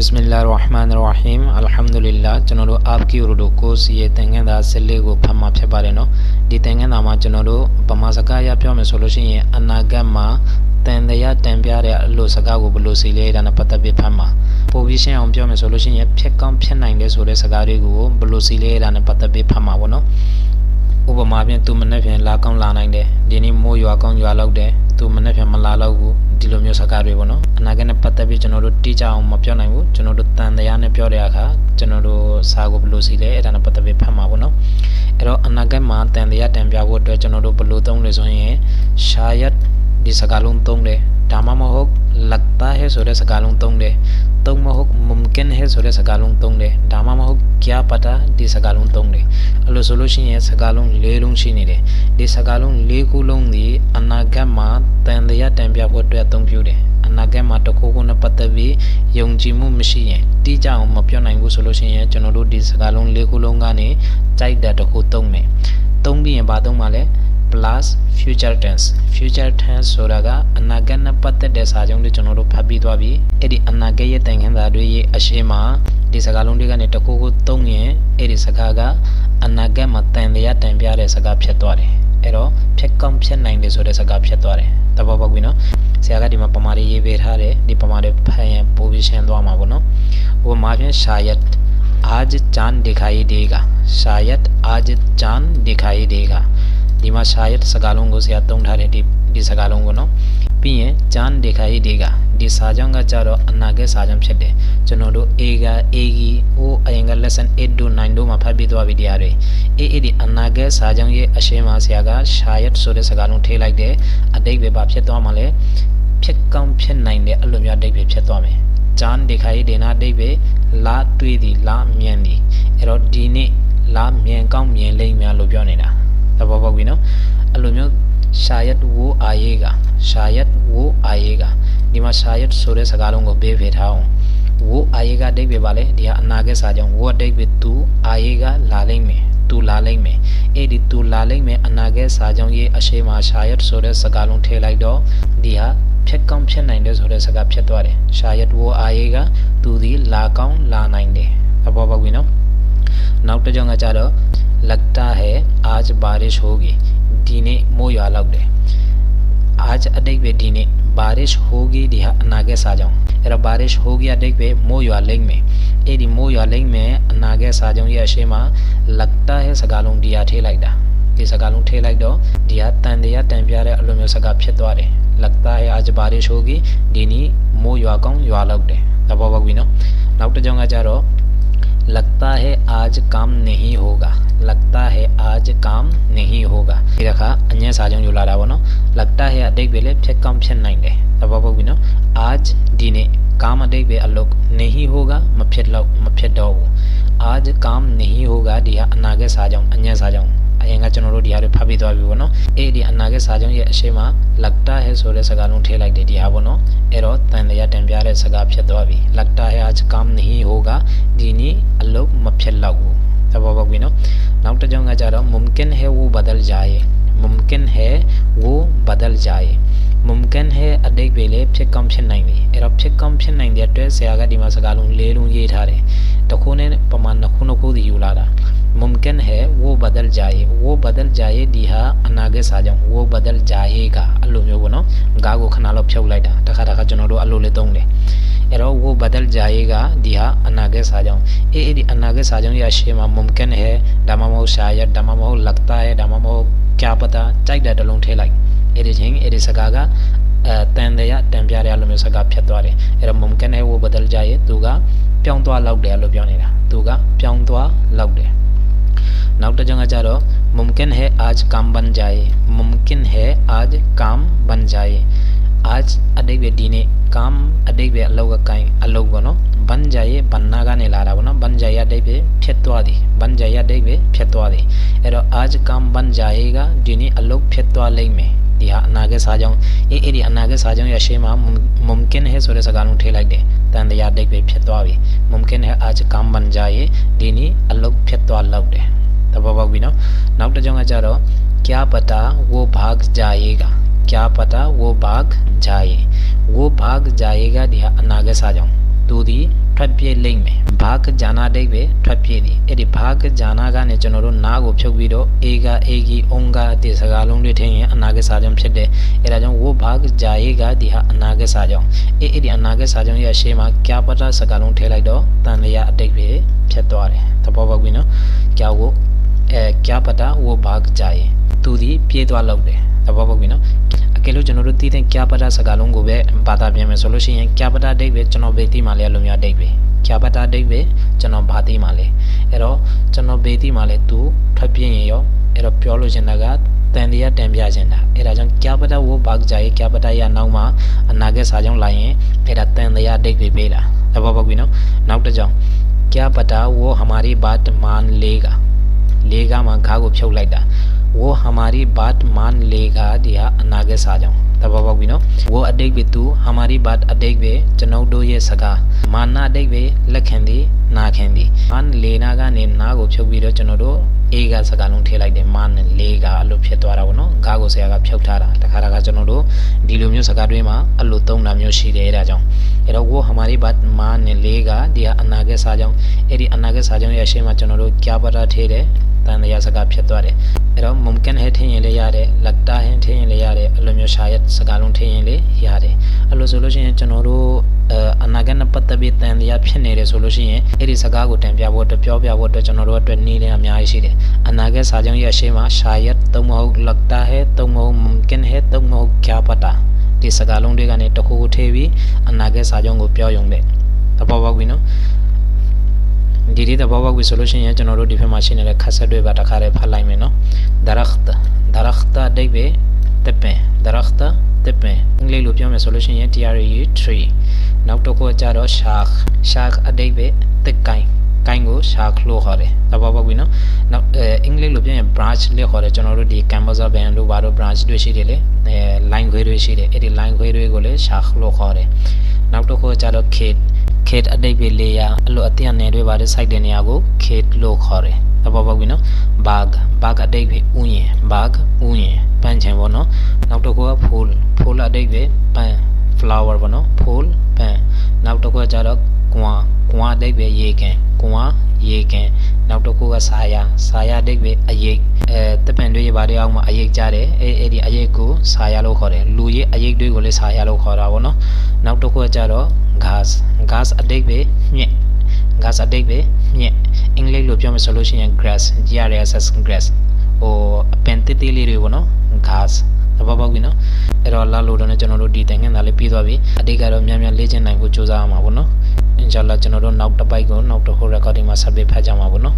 Bismillahirrahmanirrahim Alhamdulillah ကျွန်တော်တို့ app ကိုတို့ကိုစီရဲ့သင်ခန်းစာ14ကိုဖတ်မှာဖြစ်ပါတယ်နော်ဒီသင်ခန်းစာမှာကျွန်တော်တို့ဗမာစကားရပြောမယ်ဆိုလို့ရှိရင်အနာဂတ်မှာတန်တရားတန်ပြတဲ့အလို့စကားကိုဘယ်လိုစီလဲဒါနဲ့ပတ်သက်ပြီးဖတ်မှာပိုပြီးရှင်းအောင်ပြောမယ်ဆိုလို့ရှိရင်ဖြစ်ကောင်းဖြစ်နိုင်တယ်ဆိုတဲ့စကားတွေကိုဘယ်လိုစီလဲဒါနဲ့ပတ်သက်ပြီးဖတ်မှာပေါ့နော်ဥပမာဖြင့်သူမနဲ့ဖြင့်လာကောင်းလာနိုင်တယ်ဒီနေ့မိုးရွာကောင်းရွာလောက်တယ်သူမနဲ့ဖြင့်မလာလောက်ဘူး ဒီလိုမျိုးစကားတွေပေါ့နော်အနာဂတ်နဲ့ပတ်သက်ပြီးကျွန်တော်တို့တိကျအောင်မပြောနိုင်ဘူးကျွန်တော်တို့တန်တရားနဲ့ပြောတဲ့အခါကျွန်တော်တို့စာကိုဘယ်လိုစီလဲအဲ့ဒါနဲ့ပတ်သက်ပြီးဖတ်မှာပေါ့နော်အဲ့တော့အနာဂတ်မှာတန်တရားတန်ပြဖို့အတွက်ကျွန်တော်တို့ဘယ်လိုသုံးလဲဆိုရင်ရှာယတ်ဒီစကားလုံးသုံးတယ်ဒါမှမဟုတ်လတ်တာဟဲဆိုတဲ့စကားလုံးသုံးတယ် သုံးမဟုတ်မုမ်ကင်ဟဲဆိုတဲ့စကားလုံးသုံးတယ်ဒါမှမဟုတ်ကျာပတာဒီစကားလုံးသုံးတယ်အဲ့လိုဆိုလို့ရှိရင်စကားလုံး၄လုံးရှိနေတယ်ဒီစကားလုံး၄ခုလုံးဒီအနာဂတ်မှာတန်တရားတန်ပြဖို့အတွက်အသုံးပြုတယ်အနာဂတ်မှာတစ်ခုခုနဲ့ပတ်သက်ပြီးယုံကြည်မှုမရှိရင်တိကျအောင်မပြောနိုင်ဘူးဆိုလို့ရှိရင်ကျွန်တော်တို့ဒီစကားလုံး၄ခုလုံးကနေကြိုက်တဲ့တစ်ခုသုံးမယ်သုံးပြီးရင်ဘာသုံးမှာလဲ plus future tense future tense ဆိုတာကအနာဂတ်နဲ့ပတ်သက်တဲ့စာကြောင်းတွေကျွန်တော်တို့ဖတ်ပြီးသွားပြီအဲ့ဒီအနာဂတ်ရဲ့တိုင်ခန်းစာတွေရဲ့အရှိမဒီစကားလုံးတွေကနေတစ်ခုခုသုံးရင်အဲ့ဒီစကားကအနာဂတ်မှာတန်တရားတန်ပြတဲ့စကားဖြစ်သွားတယ်အဲ့တော့ဖြစ်ကောင်းဖြစ်နိုင်တယ်ဆိုတဲ့စကားဖြစ်သွားတယ်သဘောပေါက်ပြီနော်ဆရာကဒီမှာပမာတွေရေးပေးထားတယ်ဒီပမာတွေဖတ်ရင်ပိုပြီးရှင်းသွားမှာပေါ့နော်ဟိုမှာဖြင့်ရှာယတ် आज चांद दिखाई देगा शायद आज चांद दिखाई देगा ဒီမှာရှာရဲ့စကားလုံးကိုဆရာသုံးထားတယ်ဒီဒီစကားလုံးကိုနော်ပြီးရင်ဂျန်ဒေခာရေးဒီကဒီစာကြောင်းကကြတော့အနာဂတ်စာကြောင်းဖြစ်တယ်ကျွန်တော်တို့ A က A ကြီး O အရင်က lesson 8တို့9တို့မှာဖတ်ပြီးသွားပြီတရားတွေ A A ဒီအနာဂတ်စာကြောင်းရဲ့အရှင်းမှာဆရာကရှာရဲ့ဆိုတဲ့စကားလုံးထည့်လိုက်တယ်အတိတ်ပဲပါဖြစ်သွားမှလည်းဖြစ်ကောင်းဖြစ်နိုင်တယ်အဲ့လိုမျိုးအတိတ်ပဲဖြစ်သွားမယ်ဂျန်ဒေခာရေးဒေနာအတိတ်ပဲလာတွေးသည်လာမြန်သည်အဲ့တော့ဒီနေ့လာမြန်ကောင်းမြန်လိမ့်များလို့ပြောနေတာ သဘောပေါက်ပြီနော်အဲ့လိုမျိုးရှာယတ်ဝိုအာယေကရှာယတ်ဝိုအာယေကဒီမှာရှာယတ်ဆိုတဲ့စကားလုံးကိုဘေးဖေထားအောင်ဝိုအာယေကအတိတ်ပဲပါလေဒီဟာအနာဂတ်စာကြောင့်ဝိုအတိတ်ပဲသူအာယေကလာလိမ့်မယ်သူလာလိမ့်မယ်အဲ့ဒီသူလာလိမ့်မယ်အနာဂတ်စာကြောင့်ရေးအရှိမရှာယတ်ဆိုတဲ့စကားလုံးထည့်လိုက်တော့ဒီဟာဖြစ်ကောင်းဖြစ်နိုင်တယ်ဆိုတဲ့စကားဖြစ်သွားတယ်ရှာယတ်ဝိုအာယေကသူဒီလာကောင်းလာနိုင်တယ်အပေါ်ပေါက်ပြီနော်နောက်တစ်ကြောင်းကကြတော့ लगता है आज बारिश होगी ဒီနေ့မိုးရွာလောက်တယ် आज အတိတ်ပဲဒီနေ့ बारिश होगी ဒီဟာအနာဂတ်စာကြောင်းအဲ့တော့ बारिश होगी အတိတ်ပဲမိုးရွာလိမ့်မယ်အဲ့ဒီမိုးရွာလိမ့်မယ်အနာဂတ်စာကြောင်းရဲ့အရှိမ लगता है စကားလုံးဒီဟာထည့်လိုက်တာဒီစကားလုံးထည့်လိုက်တော့ဒီဟာတန်တရားတန်ပြတဲ့အလိုမျိုးစကားဖြစ်သွားတယ် लगता है आज बारिश होगी ဒီနေ့မိုးရွာကောင်းရွာလောက်တယ်သဘောပေါက်ပြီနော်နောက်တစ်ကြောင်းကကြတော့ लगता है आज काम नहीं होगा लगता है आज काम नहीं होगा ဒီတစ်ခါအငဲစာချုပ်ယူလာတာပေါ့နော် लगता है အတိတ်ပဲလေဖြတ်ကောင်းဖြတ်နိုင်တယ်သဘောပေါက်ပြီနော် आज ဒီနေ့ काम အတိတ်ပဲအလုပ် नहीं होगा မဖြစ်တော့မဖြစ်တော့ဘူး आज काम नहीं होगा ဒီဟာအနာဂတ်စာချုပ်အငဲစာချုပ် အရင်ကကျွန်တော်တို့ဒီဟာတွေဖတ်ပြီးသွားပြီပေါ့နော်အဲ့ဒီအနာဂတ်စာချုပ်ရဲ့အရှိမလက်တာဟဲဆိုတဲ့စကားလုံးထည့်လိုက်တယ်ဒီဟာပေါ့နော်အဲ့တော့တန်တရားတင်ပြတဲ့စကားဖြစ်သွားပြီလက်တာဟဲအချကမ်နီဟိုကဒီနေ့အလုပ်မဖြစ်တော့ဘူးသဘောပေါက်ပြီနော်နောက်တစ်ကြောင်ကကြတော့ mumkin hai wo badal jaye mumkin hai wo badal jaye mumkin hai အတိတ်ပဲလေဖြစ်ကောင်းဖြစ်နိုင်တယ်အဲ့တော့ဖြစ်ကောင်းဖြစ်နိုင်တဲ့အတွက်ဆရာကဒီမှာစကားလုံးလေးလုံးရေးထားတယ်တစ်ခုနဲ့ပမာဏခုနှစ်ခုစီယူလာတာ मुमकिन है वो बदल जाए वो बदल जाए ဒီဟာအနာဂတ်စာကြောင့် वो बदल जाएगा အဲ့လိုမျိုးပေါ့နော်ငါးကိုခဏလောက်ဖြုတ်လိုက်တာတစ်ခါတစ်ခါကျွန်တော်တို့အဲ့လိုလေးသုံးတယ်အဲ့တော့ वो बदल जाएगा ဒီဟာအနာဂတ်စာကြောင့်အေးအေးဒီအနာဂတ်စာကြောင့်ရရှေ့မှာ मुमकिन है ဒါမှမဟုတ် शायद ဒါမှမဟုတ် लगता है ဒါမှမဟုတ် क्या पता ကြိုက်တဲ့တစ်လုံးထည့်လိုက်အဲ့ဒီချင်းအဲ့ဒီစကားကအဲတန်တရားတန်ပြတဲ့အလိုမျိုးစကားဖြစ်သွားတယ်အဲ့တော့ मुमकिन है वो बदल जाए သူကပြောင်းသွားလောက်တယ်လို့ပြောနေတာသူကပြောင်းသွားလောက်တယ် नौकटा जगह जा रहा मुमकिन है आज काम बन जाए। मुमकिन है आज काम बन जाए। आज अडे बे दीने काम अडे बे अलग कई अलग बनो बन जाए, बनना गाने ला रहा बनो, बन जाए अडे बे फेतवा दे बन जाए अडे बे फेतवा दे एरो आज काम बन जाएगा दीने अलग फेतवा ले में। या नागे साजाऊं ए एरी नागे साजाऊं या शेमा मुमकिन है सुरे सगानू ठे लाग दे। तंद याद देख बे फेतवा भी मुमकिन है आज काम बन जाए दीनी अलग फेतवा लव दे। သဘောပေါက်ပြီနော်နောက်တစ်ကြောင်းကကြတော့ kya pata wo bhag jayega kya pata wo bhag jaye wo bhag jayega ဒီဟာအနာဂတ်စာကြောင်းသူဒီထွက်ပြေးလိမ့်မယ်ဘာကဂျာနာဒိဗေထွက်ပြေးသည်အဲ့ဒီဘာကဂျာနာကနေကျွန်တော်တို့နားကိုဖြုတ်ပြီးတော့အေကအေကီအုံကအတိစကားလုံးတွေထင်ရင်အနာဂတ်စာကြောင့်ဖြစ်တယ်အဲ့ဒါကြောင့်ဝဘာကဂျာယေကဒီဟာအနာဂတ်စာကြောင့်အေးအဲ့ဒီအနာဂတ်စာကြောင့်ရဲ့ရှေ့မှာကြာပတာစကားလုံးထည့်လိုက်တော့တန်လျာအတိတ်ပဲဖြစ်သွားတယ်သဘောပေါက်ပြီနော်ကြာကို အဲကျာပတာဝဘာကဂျာယေသူဒီပြေးသွားလို့တယ်သဘောပေါက်ပြီနော်အကယ်လို့ကျွန်တော်တို့တည်တဲ့ကျာပတာစကားလုံးကိုပဲဘာသာပြန်မယ်ဆိုလို့ရှိရင်ကျာပတာဒိတ်ပဲကျွန်တော်ပဲသိမှလည်းအလိုမျိုးဒိတ်ပဲကျာပတာဒိတ်ပဲကျွန်တော်ဘာသိမှလဲအဲ့တော့ကျွန်တော်ဘေးသိမှလဲသူထွက်ပြင်းရင်ရောအဲ့တော့ပြောလို့ချင်တာကတန်တရားတန်ပြချင်တာအဲ့ဒါကြောင့်ကျာပတာဝဘာကဂျာယေကျာပတာရနောက်မှာအနာဂတ်စာကြောင့်လာရင်အဲ့ဒါတန်တရားဒိတ်ပဲပေးတာသဘောပေါက်ပြီနော်နောက်တစ်ကြောင်ကျာပတာဝဟမာရီဘတ်မန်လေးက လေးကမှခါကိုဖြုတ်လိုက်တာवो हमारी बात मान लेगाဒီဟာအနာဂတ်စာကြောင့်တဘောပေါက်ပြီနော်वोအတိတ်ပဲသူ हमारी बात အတိတ်ပဲကျွန်ုပ်တို့ရဲ့စကားမာနအတိတ်ပဲလက်ခံသည်နာခံသည်မန်လေနာကနေနာကိုဖြုတ်ပြီးတော့ကျွန်တော်တို့အေကစကားလုံးထည့်လိုက်တယ်မန်လေကအဲ့လိုဖြစ်သွားတာပေါ့နော်ဂါကိုဆရာကဖြုတ်ထားတာတခါတခါကျွန်တော်တို့ဒီလိုမျိုးစကားတွေမှာအဲ့လိုသုံးတာမျိုးရှိတယ်အဲ့ဒါကြောင့်အဲ့တော့ वो हमारी बात मान लेगाဒီဟာအနာဂတ်စာကြောင့်အဲ့ဒီအနာဂတ်စာကြောင့်ရဲ့အရှိမကျွန်တော်တို့ကြာပတာထည့်တယ် တန်တရားစကားဖြစ်သွားတယ်အဲ့တော့ mumkin ဟဲထင်းရင်လည်းရတယ် lagta ဟင်းထင်းရင်လည်းရတယ်အဲ့လိုမျိုးရှာရက်စကားလုံးထင်းရင်လည်းရတယ်အဲ့လိုဆိုလို့ရှိရင်ကျွန်တော်တို့အနာဂတ်နဲ့ပတ်သက်ပြီးတန်တရားဖြစ်နေတယ်ဆိုလို့ရှိရင်အဲ့ဒီစကားကိုတန်ပြဖို့အတွက်ပြောပြဖို့အတွက်ကျွန်တော်တို့အတွက်နည်းလမ်းအများကြီးရှိတယ်အနာဂတ်စာကြောင်းရဲ့အရှိမရှာရက်သုံးမဟုတ် lagta ဟဲသုံးမဟုတ် mumkin ဟဲသုံးမဟုတ် kya pata ဒီစကားလုံးတွေကနေတစ်ခုခုထည့်ပြီးအနာဂတ်စာကြောင်းကိုပြောရုံနဲ့သဘောပေါက်ပြီနော်ဒီဒီသဘောပေါက်ပြီဆိုလို့ရှိရင်ကျွန်တော်တို့ဒီဘက်မှာရှိနေတဲ့ခက်ဆက်တွေပါတစ်ခါတည်းဖတ်လိုက်မယ်နော် daraxt daraxt အဓိပ္ပာယ်တပင် daraxt တပင်အင်္ဂလိပ်လိုပြောမယ်ဆိုလို့ရှိရင် tree tree နောက်တစ်ခုကကြတော့ shark shark အဓိပ္ပာယ်တက်ကိုင်းကိုင်းကို shark လို့ခေါ်တယ်သဘောပေါက်ပြီနော်နောက်အဲအင်္ဂလိပ်လိုပြောရင် branch လို့ခေါ်တယ်ကျွန်တော်တို့ဒီ canvas band လို့ဘာလို့ branch တွေရှိတယ်လေအဲ line ခွေးတွေရှိတယ်အဲ့ဒီ line ခွေးတွေကိုလည်း shark လို့ခေါ်တယ်နောက် တစ်ခုကကြတော့ kid kid အတိတ်ပဲလေးရအဲ့လိုအတည့်အနေတွေပါတဲ့ site တဲ့နေရာကို kid လို့ခေါ်တယ်သဘောပေါက်ပြီနော် bug bug အတိတ်ပဲဥယျင် bug ဥယျင်ပန်းချင်ပေါ့နော်နောက်တစ်ခုက fool fool အတိတ်ပဲပန်း flower ပေါ့နော် fool ပန်းနောက်တစ်ခုကကြတော့ကွာကွာအတိတ်ပဲရေကန်ကွာ ရေကန်နောက်တစ်ခုကဆာယာဆာယာအတိတ်ပဲအရိတ်အဲတပန်တွေရပါတယ်အောက်မှာအရိတ်ကြတယ်အဲအဲ့ဒီအရိတ်ကိုဆာယာလို့ခေါ်တယ်လူရဲ့အရိတ်တွေကိုလည်းဆာယာလို့ခေါ်တာပေါ့နော်နောက်တစ်ခုကကြတော့ gas gas အတိတ်ပဲမြက် gas အတိတ်ပဲမြက်အင်္ဂလိပ်လိုပြောမယ်ဆိုလို့ရှိရင် grass GRAS grass ဟိုအပင်တိတိလေးတွေပေါ့နော် gas သဘောပေါက်ပြီနော်အဲ့တော့လာလို့တော့ကျွန်တော်တို့ဒီတိုင်ငန်းသားလေးပြီးသွားပြီအတိတ်ကတော့များများလေ့ကျင့်နိုင်ဖို့ကြိုးစားရမှာပေါ့နော် အင်ရှာလာကျွန်တော်တို့နောက်တစ်ပိုက်ကိုနောက်တစ်ခု recording မှာဆက်ပြီးဖတ်ကြမှာပေါ့နော်